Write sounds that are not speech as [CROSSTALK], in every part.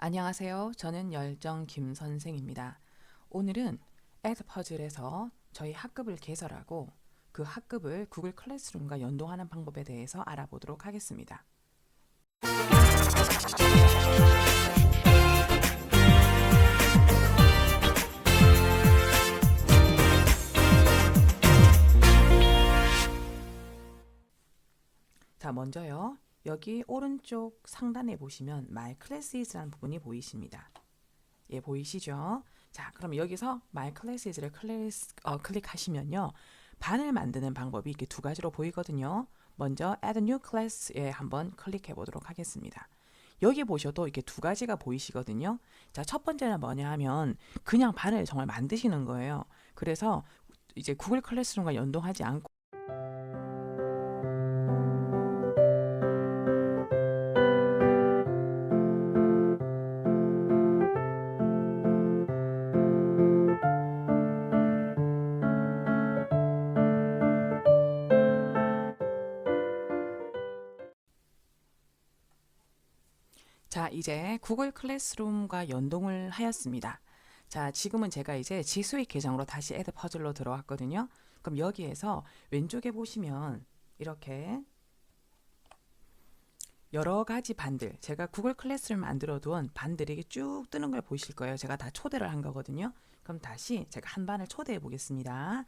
안녕하세요. 저는 열정 김 선생입니다. 오늘은 에드 퍼즐에서 저희 학급을 개설하고 그 학급을 구글 클래스룸과 연동하는 방법에 대해서 알아보도록 하겠습니다. 자, 먼저요. 여기 오른쪽 상단에 보시면 My Classes라는 부분이 보이십니다. 예, 보이시죠? 자, 그럼 여기서 My Classes를 클래스, 어, 클릭하시면요. 반을 만드는 방법이 이렇게 두 가지로 보이거든요. 먼저 Add New Class에 한번 클릭해 보도록 하겠습니다. 여기 보셔도 이렇게 두 가지가 보이시거든요. 자, 첫 번째는 뭐냐 하면 그냥 반을 정말 만드시는 거예요. 그래서 이제 구글 클래스룸과 연동하지 않고 이제 구글 클래스룸과 연동을 하였습니다. 자, 지금은 제가 이제 지수익 계정으로 다시 애드 퍼즐로 들어왔거든요. 그럼 여기에서 왼쪽에 보시면 이렇게 여러 가지 반들, 제가 구글 클래스룸 만들어 둔 반들이 쭉 뜨는 걸 보이실 거예요. 제가 다 초대를 한 거거든요. 그럼 다시 제가 한 반을 초대해 보겠습니다.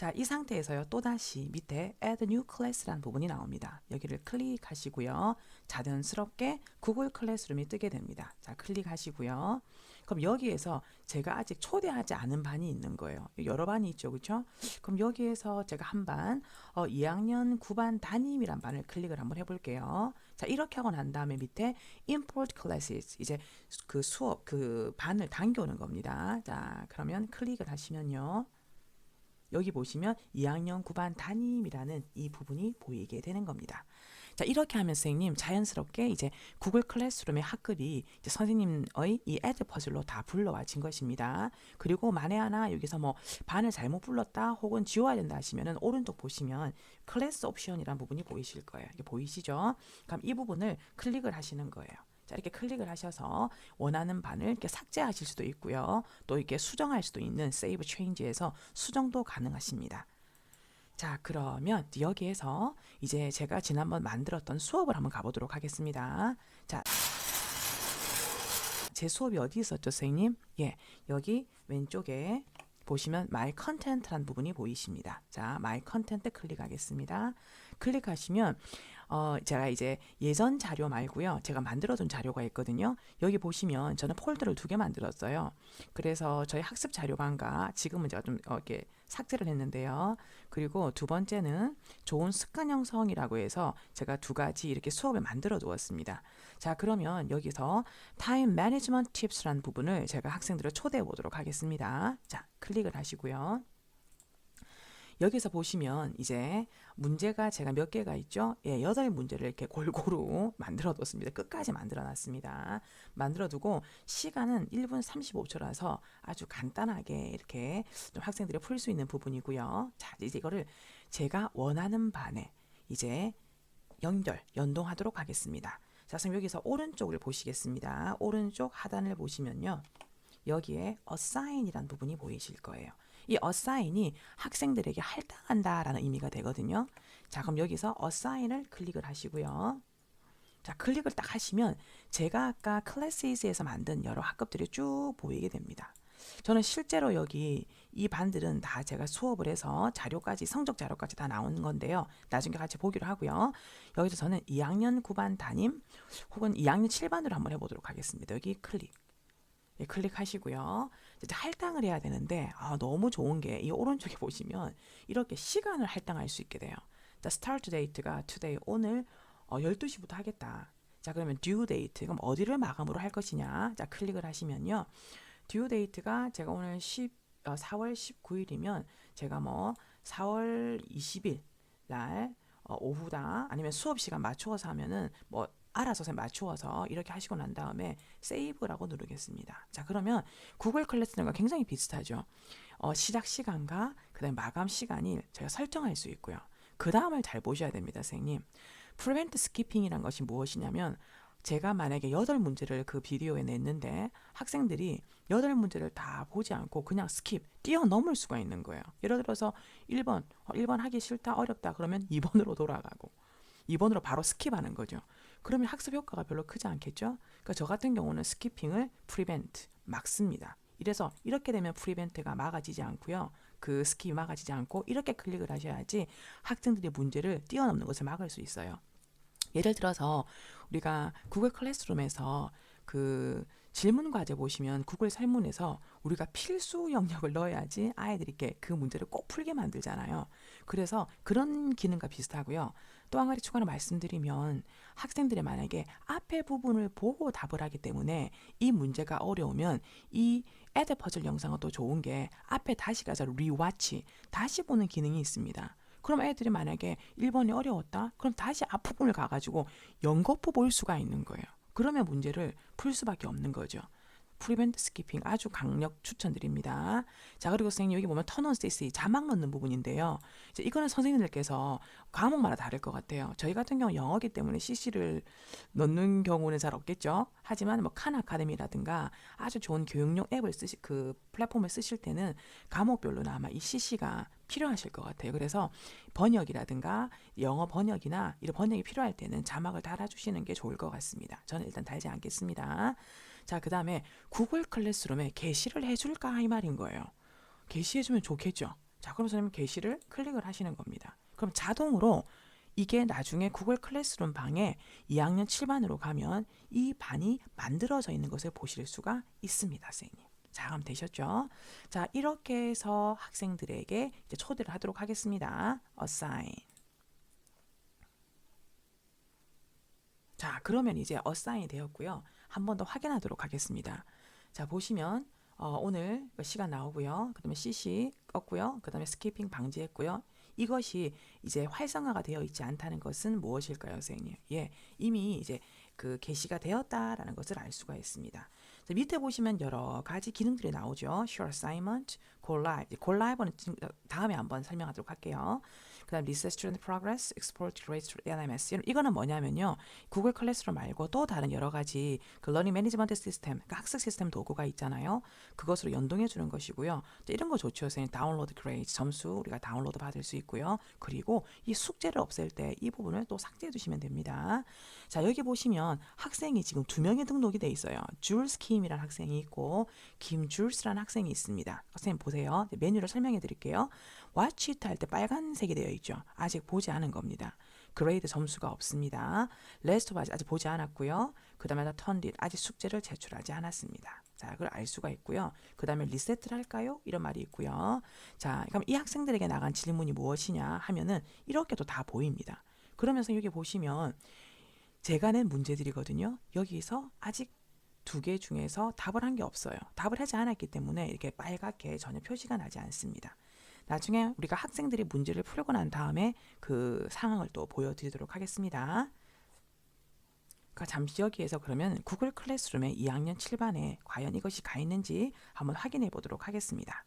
자, 이 상태에서요. 또다시 밑에 Add New Class라는 부분이 나옵니다. 여기를 클릭하시고요. 자연스럽게 구글 클래스룸이 뜨게 됩니다. 자, 클릭하시고요. 그럼 여기에서 제가 아직 초대하지 않은 반이 있는 거예요. 여러 반이 있죠. 그렇죠? 그럼 여기에서 제가 한 반, 어, 2학년 9반 담임이란 반을 클릭을 한번 해볼게요. 자, 이렇게 하고 난 다음에 밑에 import classes, 이제 그 수업, 그 반을 당겨오는 겁니다. 자, 그러면 클릭을 하시면요. 여기 보시면 2학년 9반 담임이라는 이 부분이 보이게 되는 겁니다. 자, 이렇게 하면 선생님 자연스럽게 이제 구글 클래스룸의 학급이 이제 선생님의 이 애드 퍼즐로 다 불러와진 것입니다. 그리고 만에 하나 여기서 뭐 반을 잘못 불렀다 혹은 지워야 된다 하시면은 오른쪽 보시면 클래스 옵션이라는 부분이 보이실 거예요. 이게 보이시죠? 그럼 이 부분을 클릭을 하시는 거예요. 자, 이렇게 클릭을 하셔서 원하는 반을 이렇게 삭제하실 수도 있고요. 또 이렇게 수정할 수도 있는 Save Change에서 수정도 가능하십니다. 자, 그러면 여기에서 이제 제가 지난번 만들었던 수업을 한번 가보도록 하겠습니다. 자, 제 수업이 어디 있었죠, 선생님? 예, 여기 왼쪽에 보시면 My Content라는 부분이 보이십니다. 자, My Content 클릭하겠습니다. 클릭하시면 어, 제가 이제 예전 자료 말고요. 제가 만들어둔 자료가 있거든요. 여기 보시면 저는 폴더를 두 개 만들었어요. 그래서 저희 학습 자료방과 지금은 제가 좀 어, 이렇게 삭제를 했는데요. 그리고 두 번째는 좋은 습관 형성이라고 해서 제가 두 가지 이렇게 수업을 만들어 두었습니다. 자, 그러면 여기서 타임 매니지먼트 팁스라는 부분을 제가 학생들을 초대해 보도록 하겠습니다. 자, 클릭을 하시고요. 여기서 보시면 이제 문제가 제가 몇 개가 있죠? 예, 여덟 문제를 이렇게 골고루 [LAUGHS] 만들어 뒀습니다. 끝까지 만들어 놨습니다. 만들어 두고 시간은 1분 35초라서 아주 간단하게 이렇게 좀 학생들이 풀 수 있는 부분이고요. 자, 이제 이거를 제가 원하는 반에 이제 연결, 연동하도록 하겠습니다. 자, 그럼 여기서 오른쪽을 보시겠습니다. 오른쪽 하단을 보시면요. 여기에 assign이라는 부분이 보이실 거예요. 이 assign이 학생들에게 할당한다라는 의미가 되거든요. 자, 그럼 여기서 assign을 클릭을 하시고요. 자, 클릭을 딱 하시면 제가 아까 클래스에서 만든 여러 학급들이 쭉 보이게 됩니다. 저는 실제로 여기 이 반들은 다 제가 수업을 해서 자료까지 성적 자료까지 다 나오는 건데요. 나중에 같이 보기로 하고요. 여기서 저는 2학년 9반 담임 혹은 2학년 7반으로 한번 해보도록 하겠습니다. 여기 클릭. 예, 클릭하시고요. 이제 할당을 해야 되는데 아, 너무 좋은 게 이 오른쪽에 보시면 이렇게 시간을 할당할 수 있게 돼요. 자, start date가 today 오늘 어, 12시부터 하겠다. 자, 그러면 due date 그럼 어디를 마감으로 할 것이냐? 자, 클릭을 하시면요. due date가 제가 오늘 10 어, 4월 19일이면 제가 뭐 4월 20일 날 어, 오후다 아니면 수업 시간 맞추어서 하면은 뭐 알아서 선 맞추어서 이렇게 하시고 난 다음에 세이브라고 누르겠습니다. 자 그러면 구글 클래스룸과 굉장히 비슷하죠. 어, 시작 시간과 그다음 마감 시간이 제가 설정할 수 있고요. 그 다음을 잘 보셔야 됩니다, 선생님. 프리벤트 스키핑이란 것이 무엇이냐면 제가 만약에 여덟 문제를 그 비디오에 냈는데 학생들이 여덟 문제를 다 보지 않고 그냥 스킵, 뛰어넘을 수가 있는 거예요. 예를 들어서 1번, 어, 1번 하기 싫다, 어렵다 그러면 2번으로 돌아가고 2번으로 바로 스킵하는 거죠. 그러면 학습 효과가 별로 크지 않겠죠? 그러니까 저 같은 경우는 스키핑을 프리벤트 막습니다. 이래서 이렇게 되면 프리벤트가 막아지지 않고요. 그 스킵이 막아지지 않고 이렇게 클릭을 하셔야지 학생들이 문제를 뛰어넘는 것을 막을 수 있어요. 예를 들어서 우리가 구글 클래스룸에서 그 질문 과제 보시면 구글 설문에서 우리가 필수 영역을 넣어야지 아이들이 이렇게 그 문제를 꼭 풀게 만들잖아요. 그래서 그런 기능과 비슷하고요. 또 한 가지 추가로 말씀드리면 학생들이 만약에 앞에 부분을 보고 답을 하기 때문에 이 문제가 어려우면 이 애드 퍼즐 영상은 또 좋은 게 앞에 다시 가서 리와치 다시 보는 기능이 있습니다. 그럼 애들이 만약에 1번이 어려웠다? 그럼 다시 앞부분을 가가지고 연거푸 볼 수가 있는 거예요. 그러면 문제를 풀 수밖에 없는 거죠. 프리벤트 스키핑 아주 강력 추천드립니다. 자, 그리고 선생님 여기 보면 턴온 CC 자막 넣는 부분인데요. 이제 이거는 선생님들께서 과목마다 다를 것 같아요. 저희 같은 경우 영어기 때문에 CC를 넣는 경우는 잘 없겠죠. 하지만 뭐 칸 아카데미라든가 아주 좋은 교육용 앱을 쓰시 그 플랫폼을 쓰실 때는 과목별로는 아마 이 CC가 필요하실 것 같아요. 그래서 번역이라든가 영어 번역이나 이런 번역이 필요할 때는 자막을 달아주시는 게 좋을 것 같습니다. 저는 일단 달지 않겠습니다. 자, 그 다음에 구글 클래스룸에 게시를 해줄까 이 말인 거예요. 게시해주면 좋겠죠. 자, 그럼 선생님 게시를 클릭을 하시는 겁니다. 그럼 자동으로 이게 나중에 구글 클래스룸 방에 2학년 7반으로 가면 이 반이 만들어져 있는 것을 보실 수가 있습니다, 선생님. 자, 그럼 되셨죠? 자, 이렇게 해서 학생들에게 이제 초대를 하도록 하겠습니다. assign. 자, 그러면 이제 어사인이 되었고요. 한 번 더 확인하도록 하겠습니다. 자, 보시면 어, 오늘 시간 나오고요. 그다음에 CC 껐고요. 그다음에 스키핑 방지했고요. 이것이 이제 활성화가 되어 있지 않다는 것은 무엇일까요, 선생님? 예, 이미 이제 그 게시가 되었다라는 것을 알 수가 있습니다. 자, 밑에 보시면 여러 가지 기능들이 나오죠. Short Assignment, Live. Go Live는 다음에 한번 설명하도록 할게요. 그다음 Student Progress, Export Grades to LMS. 이거는 뭐냐면요. 구글 클래스룸 말고 또 다른 여러 가지 그 러닝 매니지먼트 시스템, 그러니까 학습 시스템 도구가 있잖아요. 그것으로 연동해 주는 것이고요. 이런 거 좋죠. 선생님 다운로드 그레이드 점수 우리가 다운로드 받을 수 있고요. 그리고 이 숙제를 없앨 때 이 부분을 또 삭제해 주시면 됩니다. 자, 여기 보시면 학생이 지금 두 명이 등록이 돼 있어요. 줄스 킴이라는 학생이 있고 김줄스라는 학생이 있습니다. 선생님 보세요. 메뉴를 설명해 드릴게요. watch it 할 때 빨간색이 되어 있죠. 아직 보지 않은 겁니다. 그레이드 점수가 없습니다. 레스트 아직, 아직 보지 않았고요. 그 다음에 턴딧 아직 숙제를 제출하지 않았습니다. 자, 그걸 알 수가 있고요. 그 다음에 리세트를 할까요? 이런 말이 있고요. 자, 그럼 이 학생들에게 나간 질문이 무엇이냐 하면은 이렇게 또 다 보입니다. 그러면서 여기 보시면 제가 낸 문제들이거든요. 여기서 아직 두 개 중에서 답을 한 게 없어요. 답을 하지 않았기 때문에 이렇게 빨갛게 전혀 표시가 나지 않습니다. 나중에 우리가 학생들이 문제를 풀고 난 다음에 그 상황을 또 보여드리도록 하겠습니다. 그러니까 잠시 여기에서 그러면 구글 클래스룸의 2학년 7반에 과연 이것이 가 있는지 한번 확인해 보도록 하겠습니다.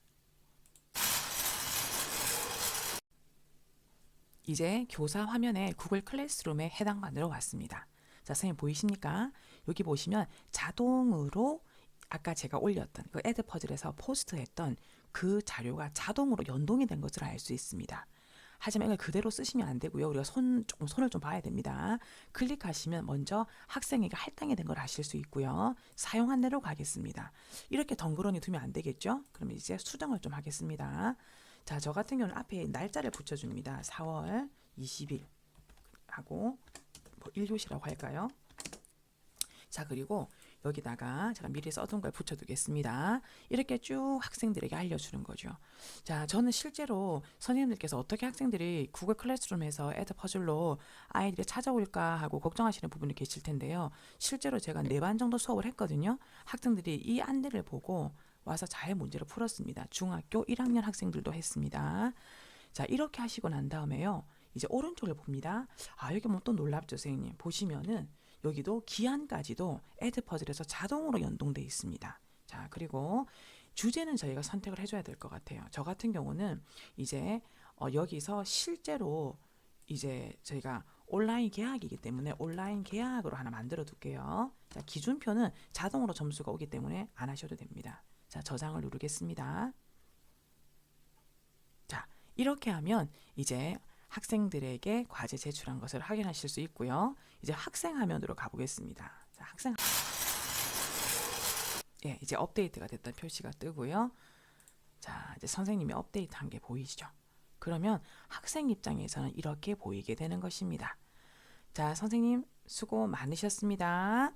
이제 교사 화면에 구글 클래스룸에 해당 반으로 왔습니다. 자, 선생님 보이십니까? 여기 보시면 자동으로 아까 제가 올렸던 그 애드 퍼즐에서 포스트했던 그 자료가 자동으로 연동이 된 것을 알 수 있습니다. 하지만 이걸 그대로 쓰시면 안 되고요. 우리가 손 조금 손을 좀 봐야 됩니다. 클릭하시면 먼저 학생에게 할당이 된 걸 아실 수 있고요. 사용 안내로 가겠습니다. 이렇게 덩그러니 두면 안 되겠죠? 그럼 이제 수정을 좀 하겠습니다. 자, 저 같은 경우는 앞에 날짜를 붙여줍니다. 4월 20일 하고 뭐 1교시라고 할까요? 자, 그리고 여기다가 제가 미리 써둔 걸 붙여두겠습니다. 이렇게 쭉 학생들에게 알려주는 거죠. 자, 저는 실제로 선생님들께서 어떻게 학생들이 구글 클래스룸에서 애드 퍼즐로 아이들이 찾아올까 하고 걱정하시는 부분이 계실 텐데요. 실제로 제가 네 반 정도 수업을 했거든요. 학생들이 이 안내를 보고 와서 잘 문제를 풀었습니다. 중학교 1학년 학생들도 했습니다. 자, 이렇게 하시고 난 다음에요. 이제 오른쪽을 봅니다. 아, 여기 뭐 또 놀랍죠, 선생님. 보시면은 여기도 기한까지도 애드 퍼즐에서 자동으로 연동돼 있습니다. 자, 그리고 주제는 저희가 선택을 해줘야 될 것 같아요. 저 같은 경우는 이제 어, 여기서 실제로 이제 저희가 온라인 계약이기 때문에 온라인 계약으로 하나 만들어 둘게요. 자, 기준표는 자동으로 점수가 오기 때문에 안 하셔도 됩니다. 자, 저장을 누르겠습니다. 자, 이렇게 하면 이제 학생들에게 과제 제출한 것을 확인하실 수 있고요. 이제 학생 화면으로 가보겠습니다. 자, 학생 예, 이제 업데이트가 됐던 표시가 뜨고요. 자, 이제 선생님이 업데이트한 게 보이시죠? 그러면 학생 입장에서는 이렇게 보이게 되는 것입니다. 자, 선생님 수고 많으셨습니다.